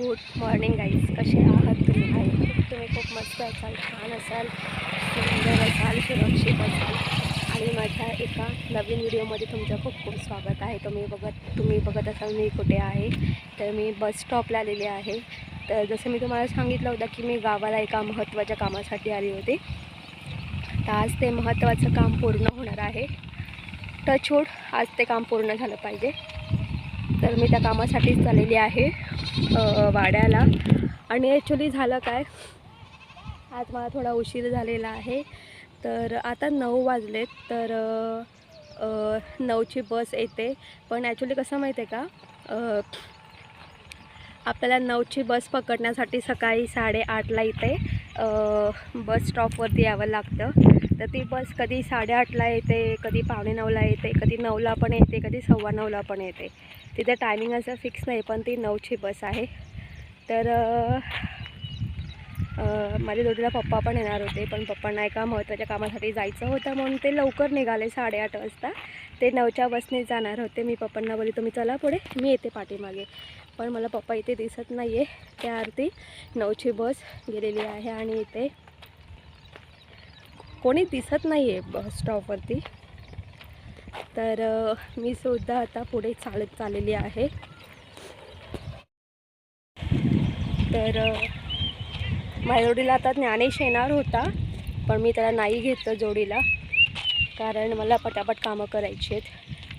Good morning guys. कसे आहात तुम्ही? आहे. तुम्ही खूप मस्त असाल छान असाल सुंदर असाल सुरक्षित असाल. आणि माझ्या एका नवीन व्हिडिओमध्ये तुमचं खूप खूप स्वागत आहे. तुम्ही बघत तुम्ही बघत असाल मी कुठे आहे. तर मी बस स्टॉपला आलेले आहे. तर जसं मी तुम्हाला सांगितलं होतं की मी गावाला एका महत्त्वाच्या कामासाठी आली होती. तर आज ते महत्त्वाचं काम पूर्ण होणार आहे. टचवूड आज ते काम पूर्ण झालं पाहिजे. तर मी त्या कामासाठीच चाललेली आहे वाड्याला. आणि ॲक्च्युली झालं काय? आज मला थोडा उशीर झालेला आहे. तर आता नऊ वाजलेत तर नऊची बस येते. पण ॲक्च्युली कसं माहिती आहे का आपल्याला नऊची बस पकडण्यासाठी सकाळी साडेआठला इथे बस स्टॉपवरती यावं लागतं. तर ती बस कधी साडेआठला येते कधी पावणे नऊला येते कधी नऊला पण येते कधी सव्वा नऊला पण येते. तिथे टायमिंग असं फिक्स नाही पण ती नऊची बस आहे. तर माझ्या जोडीला पप्पा पण येणार होते पण पप्पांना एका महत्त्वाच्या कामासाठी जायचं होतं म्हणून ते लवकर निघाले साडेआठ वाजता. ते नऊच्या बसने जाणार होते. मी पप्पांना बोलले तुम्ही चला पुढे मी येते पाठीमागे. पण मला पप्पा इथे दिसत नाही आहे त्या अर्थी नऊची बस गेलेली आहे आणि इथे कोणी दिसत नाही आहे बस स्टॉपवरती तर मी सुद्धा आता पुढे चालत चाललेली आहे. तर माझ्या आता ज्ञानेश येणार होता पण मी त्याला नाही घेतलं जोडीला कारण मला पटापट कामं करायची आहेत.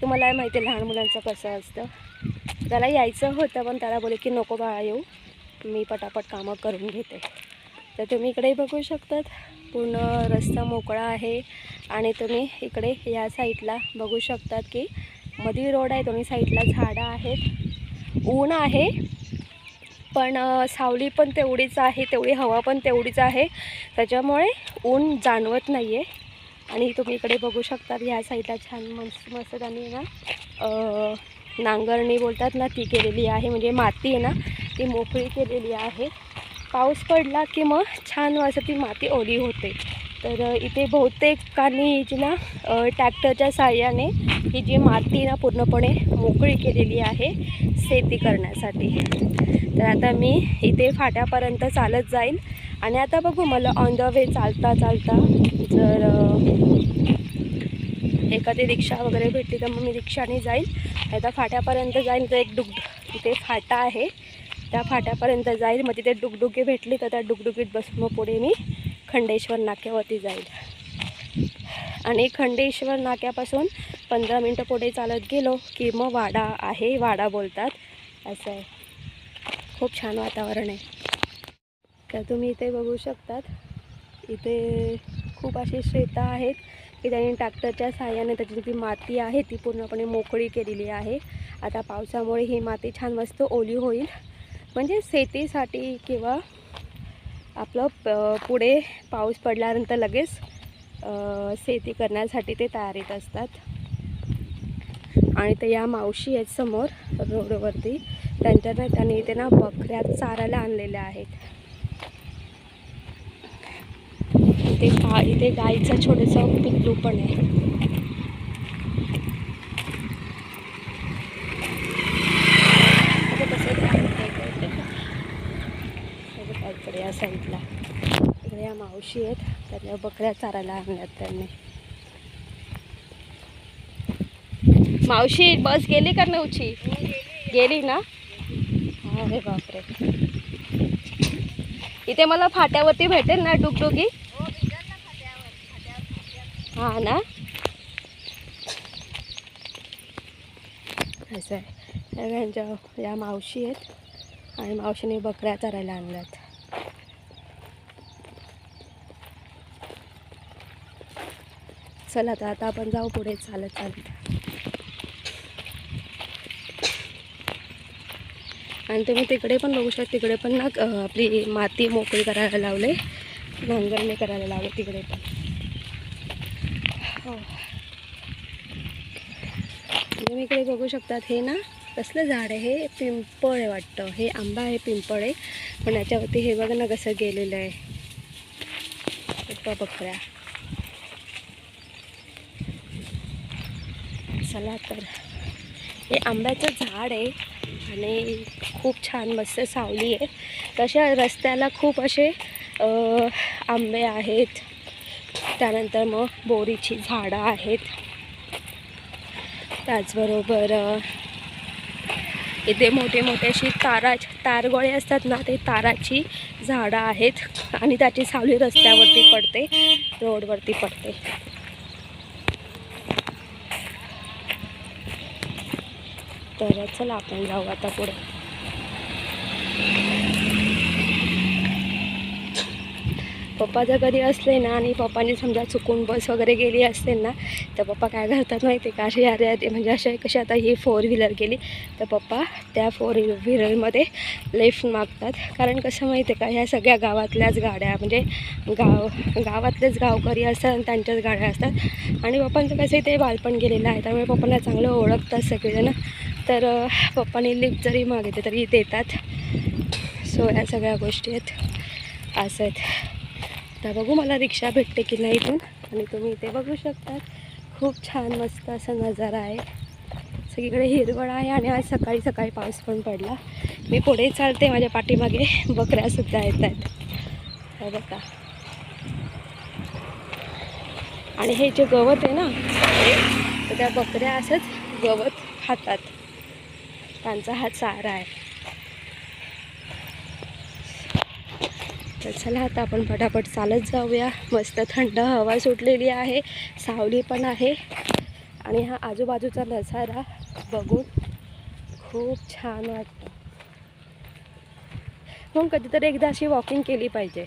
तुम्हाला माहिती आहे लहान मुलांचं कसं असतं. त्याला यायचं होतं पण त्याला बोले की नको बाळा येऊ मी पटापट कामं करून घेते. तर तुम्ही इकडे बघू शकतात. पूर्ण रस्ता मोकळा आहे. आणि तुम्ही इकडे या साईडला बघू शकतात की मधी रोड आहे दोन्ही साईडला झाडं आहेत. ऊन आहे. पण सावली पण तेवढीच आहे तेवढी हवा पण तेवढीच आहे. त्याच्यामुळे ऊन जाणवत नाही आहे आणि तुम्ही इकडे बघू शकतात ह्या साईडला छान मस्त मस्त त्यांनी ना नांगरणी बोलतात ना ती केलेली आहे. म्हणजे माती आहे ना ती मोकळी केलेली आहे. पाऊस पडला की मग छान असं ती माती ओली होते. तर इथे बहुतेकांनी जी ना टॅक्टरच्या ट्रॅक्टरच्या ही जी माती ना पूर्णपणे मोकळी केलेली आहे शेती करण्यासाठी. तर आता मी इथे फाट्यापर्यंत चालत जाईल आणि आता बघू मला ऑन द वे चालता चालता जर एखादी रिक्षा वगैरे भेटली तर मग मी रिक्षाने जाईल आता फाट्यापर्यंत जाईल तर एक डुग इथे फाटा आहे. त्या फाट्यापर्यंत जाईल. मग तिथे डुगडुगी भेटली तर त्या डुगडुगीत बसून मग पुढे मी खंडेश्वर नाक्यावरती जाईल. आणि खंडेश्वर नाक्यापासून पंधरा मिनटं पुढे चालत गेलो की मग वाडा आहे वाडा बोलतात. असं आहे. खूप छान वातावरण आहे. तर तुम्ही इथे बघू शकतात. इथे खूप अशी शेतं आहेत की त्यांनी ट्रॅक्टरच्या सहाय्याने त्याची जी माती आहे ती पूर्णपणे मोकळी केलेली आहे. आता पावसामुळे ही माती छान मस्त ओली होईल. म्हणजे शेतीसाठी किंवा आपलं प- पुढे पाऊस पडल्यानंतर लगेच शेती करण्यासाठी ते तयारीत असतात. आणि ते या मावशी आहेत समोर रोडवरती. त्यांच्या ना त्यांनी इथे ना बकऱ्या चारायला आणलेल्या आहेत. इथे गा इथे गाईचं छोटंसं पिल्लू पण आहे आता कसं काय करते का? हे बघा इकडे या साईडला. इकडे या मावशी आहेत. त्यांना बकऱ्या चारायला आणल्यात त्यांनी. मावशी बस गेली का नऊची? गेली ना? अरे बापरे. इथे मला फाट्यावरती भेटेल ना डुगडुगी? हा ना? असं आहे. या मावशी आहेत आणि मावशीने बकऱ्या चरायला आणल्यात. चला तर आता आपण जाऊ पुढे. चालत चालत. आणि तुम्ही तिकडे पण बघू शकता तिकडे पण ना आपली माती मोकळी करायला लावले नांगरणी करायला लावले तिकडे पण. हो. तुम्ही इकडे बघू शकतात हे ना कसलं झाड आहे हे पिंपळ आहे वाटतं. हे आंबा आहे पिंपळ आहे. पण याच्यावरती हे बघा ना कसं गेलेलं आहे. उपा बकऱ्या चला तर. हे आंब्याचं झाड आहे आणि खूप छान मस्त सावली आहे. तशा रस्त्याला खूप असे आंबे आहेत. त्यानंतर मग बोरीची झाडं आहेत. त्याचबरोबर इथे मोठे मोठे अशी तारा तारगोळे असतात ना ते ताराची झाडं आहेत. आणि त्याची सावली रस्त्यावरती पडते रोडवरती पडते. तर चला आपण जाऊ आता पुढे. पप्पा जर कधी असले ना आणि पप्पाने समजा चुकून बस वगैरे गेली असेल ना तर पप्पा काय करतात माहिती आहे का? असे अरे अरे म्हणजे असे कशी आता ही फोर व्हीलर गेली तर पप्पा त्या फोर व्हीलरमध्ये लेफ्ट मागतात. कारण कसं माहिती आहे का ह्या सगळ्या गावातल्याच गाड्या म्हणजे गाव गावातलेच गावकरी असतात आणि त्यांच्याच गाड्या असतात. आणि पप्पांचं कसं ते बालपण गेलेलं आहे त्यामुळे पप्पांना चांगलं ओळखतात सगळेजण. तर पप्पाने लिफ्ट जरी मागितली तरी देतात. सो या सगळ्या गोष्टी आहेत. असं आहेत. तर बघू मला रिक्षा भेटते की नाही इथून. आणि तुम्ही इथे बघू शकता. खूप छान मस्त असा नजारा आहे. सगळीकडे हिरवळ आहे आणि आज सकाळी सकाळी पाऊस पण पडला. मी पुढे चालते माझ्या पाठीमागे. बकऱ्यासुद्धा येत आहेत. बघा. आणि हे जे गवत आहे ना तर त्या बकऱ्या असंच गवत खातात. त्यांचा हा चारा आहे. तर चला आता आपण पटापट चालत जाऊया. मस्त थंड हवा सुटलेली आहे. सावली पण आहे. आणि हा आजूबाजूचा नजारा बघून खूप छान वाटतं. मग कधीतरी एकदा अशी वॉकिंग केली पाहिजे.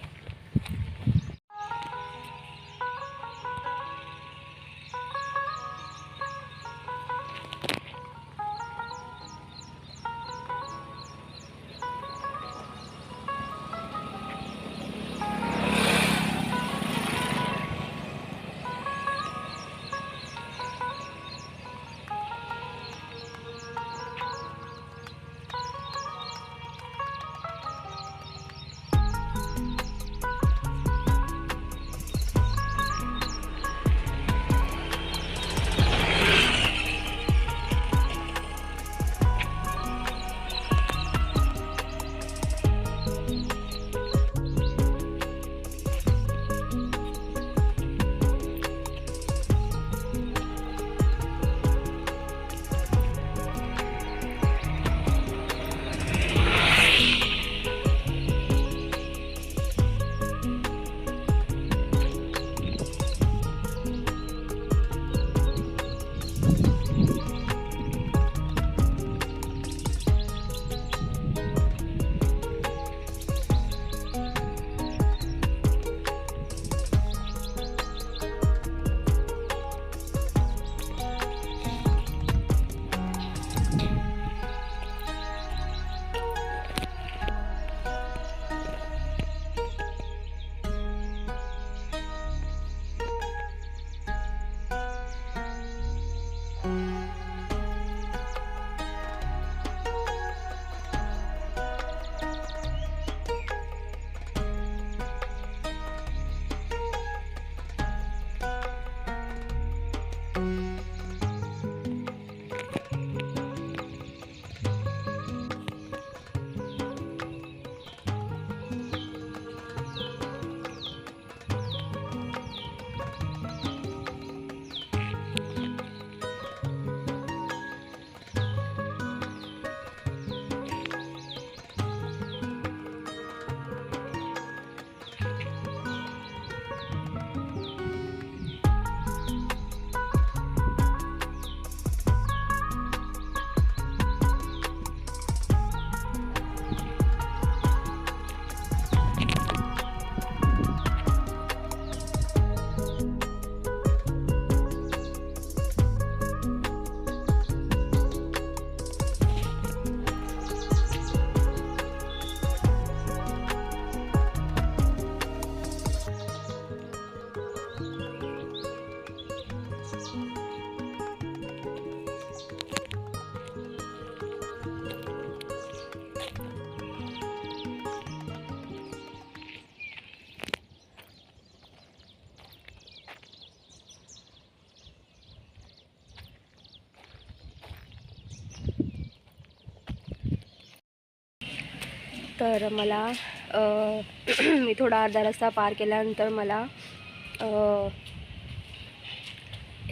तर मला मी थोडा अर्धा रस्ता पार केल्यानंतर मला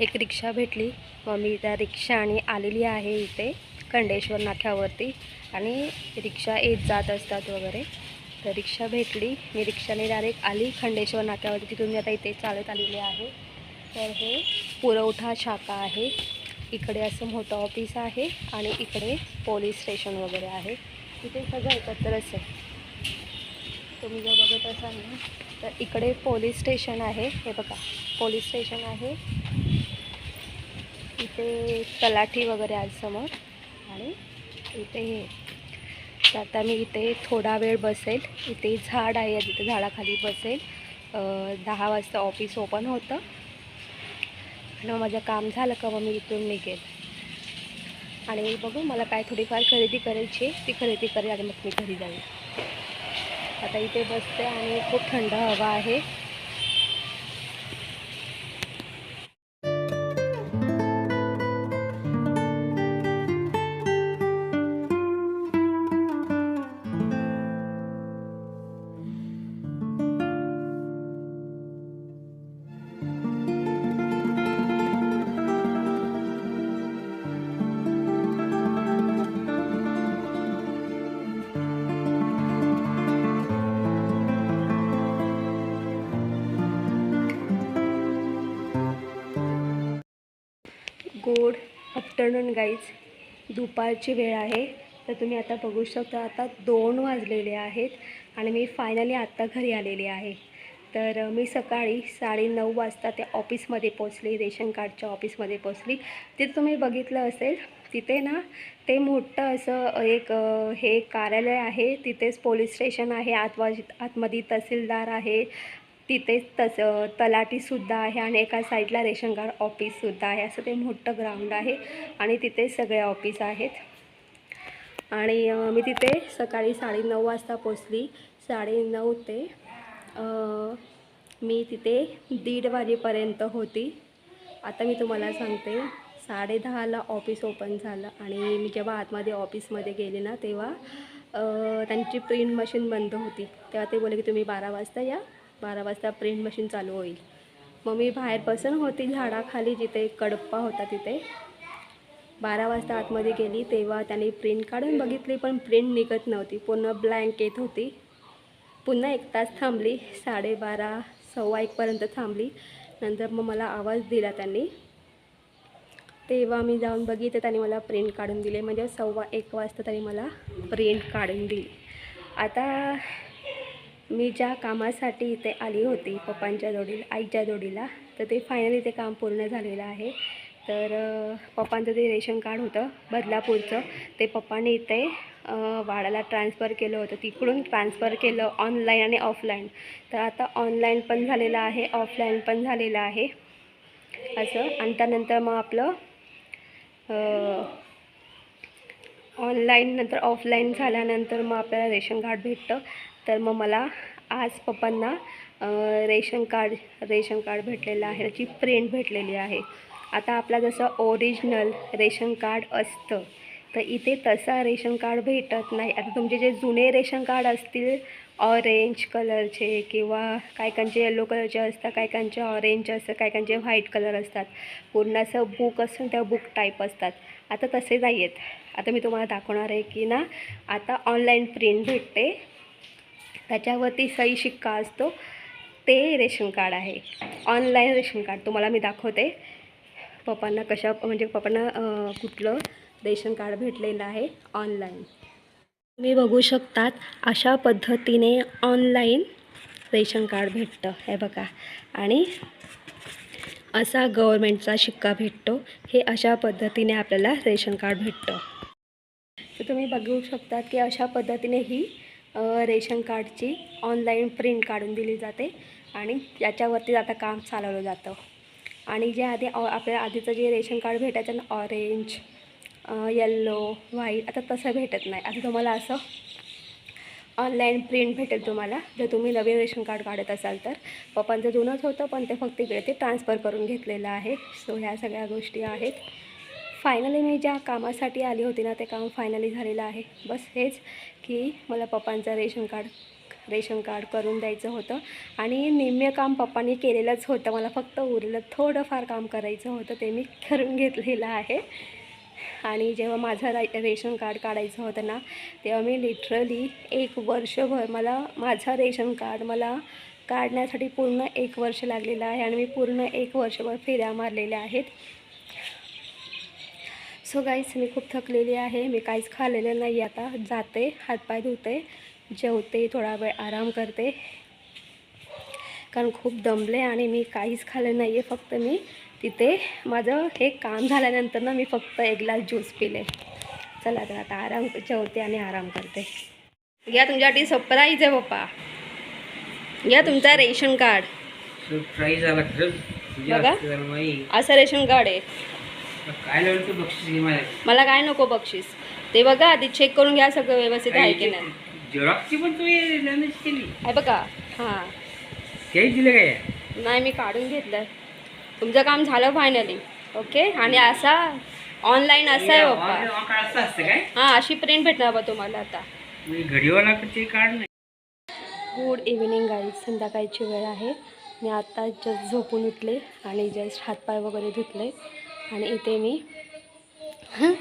एक रिक्षा भेटली. मग मी त्या रिक्षाने आलेली आहे इथे खंडेश्वर नाक्यावरती आणि रिक्षा येत जात असतात वगैरे. तर रिक्षा भेटली. मी रिक्षाने डायरेक्ट आली खंडेश्वर नाक्यावरती. तिथून मी आता इथे चालत आलेली आहे. तर हे पुरवठा शाखा आहे. इकडे असं मोठं ऑफिस आहे आणि इकडे पोलीस स्टेशन वगैरे आहे. तिथे सगळं एकत्रच आहे तुम्ही जर बघत असाल ना तर इकडे पोलीस स्टेशन आहे. हे बघा पोलीस स्टेशन आहे. इथे तलाठी वगैरे आज समोर. आणि इथे हे. तर आता मी इथे थोडा वेळ बसेल. इथे झाड आहे तिथे झाडाखाली बसेल. दहा वाजता ऑफिस ओपन होतं. आणि मग माझं काम झालं का मग मी इथून निघेल. आणि बघू मला काय थोडीफार खरेदी करायची ती खरेदी करेल आणि मग मी घरी जाईल. आता इथे बसते आणि खूप थंड हवा आहे. आफ्टरनून गाईज दुपारची वेळ आहे. तर तुम्ही आता बघू शकता आता दोन वाजलेले आहेत आणि मी फायनली आत्ता घरी आलेली आहे. तर मी सकाळी साडेनऊ वाजता त्या ऑफिसमध्ये पोचली रेशन कार्डच्या ऑफिसमध्ये पोचली तिथे तुम्ही बघितलं असेल तिथे ना ते मोठं असं एक हे कार्यालय आहे. तिथेच पोलीस स्टेशन आहे. आतवा आतमध्ये तहसीलदार आहे. तिथेच तस तलाठीसुद्धा आहे आणि एका साईडला रेशन कार्ड ऑफिससुद्धा आहे. असं ते मोठं ग्राउंड आहे आणि तिथे सगळे ऑफिस आहेत. आणि मी तिथे सकाळी साडेनऊ वाजता पोचली साडेनऊ ते मी तिथे दीड वाजेपर्यंत होती. आता मी तुम्हाला सांगते साडेदहाला ऑफिस ओपन झालं आणि मी जेव्हा आतमध्ये ऑफिसमध्ये गेले ना तेव्हा त्यांची प्रिंट मशीन बंद होती. तेव्हा ते बोलले की तुम्ही बारा वाजता या. बारा वाजता प्रिंट मशीन चालू होईल. मग मी बाहेर बसून होती झाडाखाली जिथे कडप्पा होता तिथे. बारा वाजता आतमध्ये गेली तेव्हा त्याने प्रिंट काढून बघितली पण प्रिंट निघत नव्हती. पूर्ण ब्लँक येत होती. पुन्हा एक तास थांबली साडेबारा सव्वा एकपर्यंत थांबली. नंतर मग मला आवाज दिला त्यांनी. तेव्हा मी जाऊन बघितलं त्यांनी मला प्रिंट काढून दिले. म्हणजे सव्वा एक वाजता त्यांनी मला प्रिंट काढून दिली. आता मी ज्या कामासाठी इथे आली होती पप्पांच्या जोडीला आईच्या जोडीला तर ते फायनली ते काम पूर्ण झालेलं आहे. तर पप्पांचं ते रेशन कार्ड होतं बदलापूरचं. ते पप्पाने इथे वाडाला ट्रान्सफर केलं होतं. तिकडून ट्रान्सफर केलं ऑनलाईन आणि ऑफलाईन तर आता ऑनलाईन पण झालेलं आहे ऑफलाईन पण झालेलं आहे. असं. आणि त्यानंतर मग आपलं ऑनलाईन नंतर ऑफलाईन झाल्यानंतर मग आपल्याला रेशन कार्ड भेटतं. तर मग मला आज पप्पांना रेशन कार्ड रेशन कार्ड भेटलेलं आहे. त्याची प्रिंट भेटलेली आहे. आता आपला जसं ओरिजिनल रेशन कार्ड असतं तर इथे तसा रेशन कार्ड भेटत नाही. आता तुमचे जे जुने रेशन कार्ड असतील ऑरेंज कलरचे किंवा काय कांचे येलो कलरचे असतात काय कांचे ऑरेंज असतात काय कांचे व्हाईट कलर असतात. पूर्ण असं बुक असतं त्या बुक टाईप असतात. आता तसे नाही आहेत आता मी तुम्हाला दाखवणार आहे की ना आता ऑनलाईन प्रिंट भेटते. त्याच्यावरती सही शिक्का असतो. ते रेशन कार्ड आहे. Online ration card. तुम्हाला मी दाखवते. पप्पांना कशा म्हणजे पप्पांना कुठलं रेशन कार्ड भेटलेलं आहे ऑनलाईन. तुम्ही बघू शकतात अशा पद्धतीने ऑनलाईन रेशन कार्ड भेटतं. हे बघा. आणि असा गव्हर्मेंटचा शिक्का भेटतो. हे अशा पद्धतीने आपल्याला रेशन कार्ड भेटतं. तर तुम्ही बघू शकतात की अशा पद्धतीने ही रेशन कार्डची ऑनलाईन प्रिंट काढून दिली जाते आणि याच्यावरती आता काम चालवलं जातं. आणि जे आधी ऑ- आपल्या आधीचं जे रेशन कार्ड भेटायचं ना ऑरेंज येल्लो व्हाईट आता तसं भेटत नाही. आता तुम्हाला असं ऑनलाईन प्रिंट भेटेल तुम्हाला. जर तुम्ही नवीन रेशन कार्ड काढत असाल तर. पप्पांचं जुनंच होतं पण ते फक्त इकडे ते ट्रान्सफर करून घेतलेलं आहे. सो ह्या सगळ्या गोष्टी आहेत. फायनली मी ज्या कामासाठी आली होती ना ते काम फायनली झालेलं आहे. बस हेच की मला पप्पांचं रेशन कार्ड रेशन कार्ड करून द्यायचं होतं आणि निम्मे काम पप्पांनी केलेलंच होतं. मला फक्त उरलं थोडंफार काम करायचं होतं ते मी करून घेतलेलं आहे. आणि जेव्हा माझं रा रेशन कार्ड काढायचं होतं ना तेव्हा मी लिटरली एक वर्षभर मला माझं रेशन कार्ड मला काढण्यासाठी पूर्ण एक वर्ष लागलेलं आहे आणि मी पूर्ण एक वर्षभर फेऱ्या मारलेल्या आहेत. सो गाईस मी खूप थकलेली आहे. मी काहीच खाल्लेलं नाही आता. जाते हातपाय धुते जेवते थोडा वेळ आराम करते. कारण खूप दमले आणि मी काहीच खाल्लं नाही आहे फक्त मी तिथे माझं हे काम झाल्यानंतर ना मी फक्त एक ग्लास ज्यूस पिले. चला तर आता आराम जेवते आणि आराम करते. घ्या तुमच्यासाठी सरप्राईज आहे पप्पा. घ्या तुमचा रेशन कार्ड सरप्राईज बघा. असं रेशन कार्ड आहे. काय बक्षीस मला काय नको बक्षीस. ते बघा आधी चेक करून घ्या सगळं व्यवस्थित आहे की नाही. झेरॉक्सची पण तू लॅनेज केली. आहे बघा हां. काही दिलं काय? नाही मी काढून घेतलं तुमचं काम झालं फायनली ओके आणि असा ऑनलाईन असं आहे असं असतं काय? हां अशी प्रिंट भेटणार बा तुम्हाला आता. घडीवाला नाही. गुड इव्हिनिंग गाईज संध्याकाळची वेळ आहे. मी आता जस्ट झोपून उठले आणि जस्ट हातपाय वगैरे धुतले. आणि इथे मी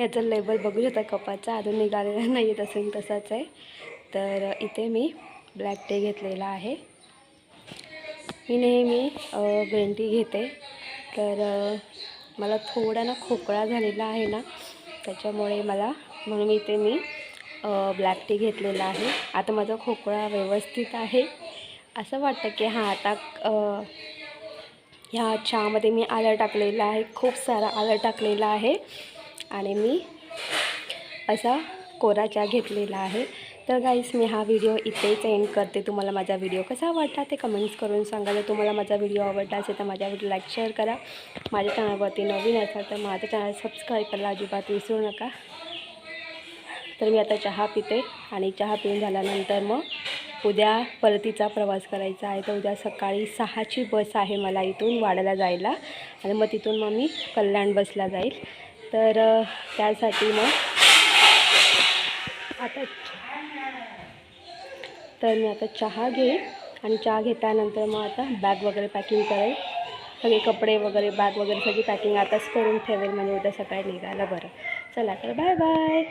याचं लेबल बघू शकता कपाचा अजून निघालेला नाही आहे तसं तसाच आहे. तर इथे मी ब्लॅक टी घेतलेला आहे. मी नेहमी ग्रीन टी घेते. तर मला थोडा ना खोकळा झालेला आहे ना त्याच्यामुळे मला म्हणून इथे मी ब्लॅक टी घेतलेला आहे. आता माझा खोकळा व्यवस्थित आहे. असं वाटतं की हां आता ह्या चहामध्ये मी आलं टाकलेलं आहे. खूप सारा आलं टाकलेलं आहे. आणि मी असा कोरा चहा घेतलेला आहे. तर गाईस मी हा व्हिडिओ इथेच एंड करते. तुम्हाला माझा व्हिडिओ कसा वाटला ते कमेंट्स करून सांगा. जर तुम्हाला माझा व्हिडिओ आवडला असेल तर माझ्या व्हिडिओ लाईक शेअर करा. माझ्या चॅनलवरती नवीन असाल तर माझं चॅनल सबस्क्राईब करायला अजिबात विसरू नका. तर मी आता चहा पिते आणि चहा पिऊन झाल्यानंतर मग उद्या परतीचा प्रवास करायचा आहे तर उद्या सकाळी सहाची बस आहे मला इथून वाड्याला जायला. आणि मग तिथून मग मी कल्याण बसला जाईल. तर त्यासाठी मग आता तर मी आता चहा घेईन आणि चहा घेतल्यानंतर मग आता बॅग वगैरे पॅकिंग करेल. सगळे कपडे वगैरे बॅग वगैरे सगळी पॅकिंग आताच करून ठेवेल म्हणजे उद्या सकाळी निघायला बरं. चला तर बाय बाय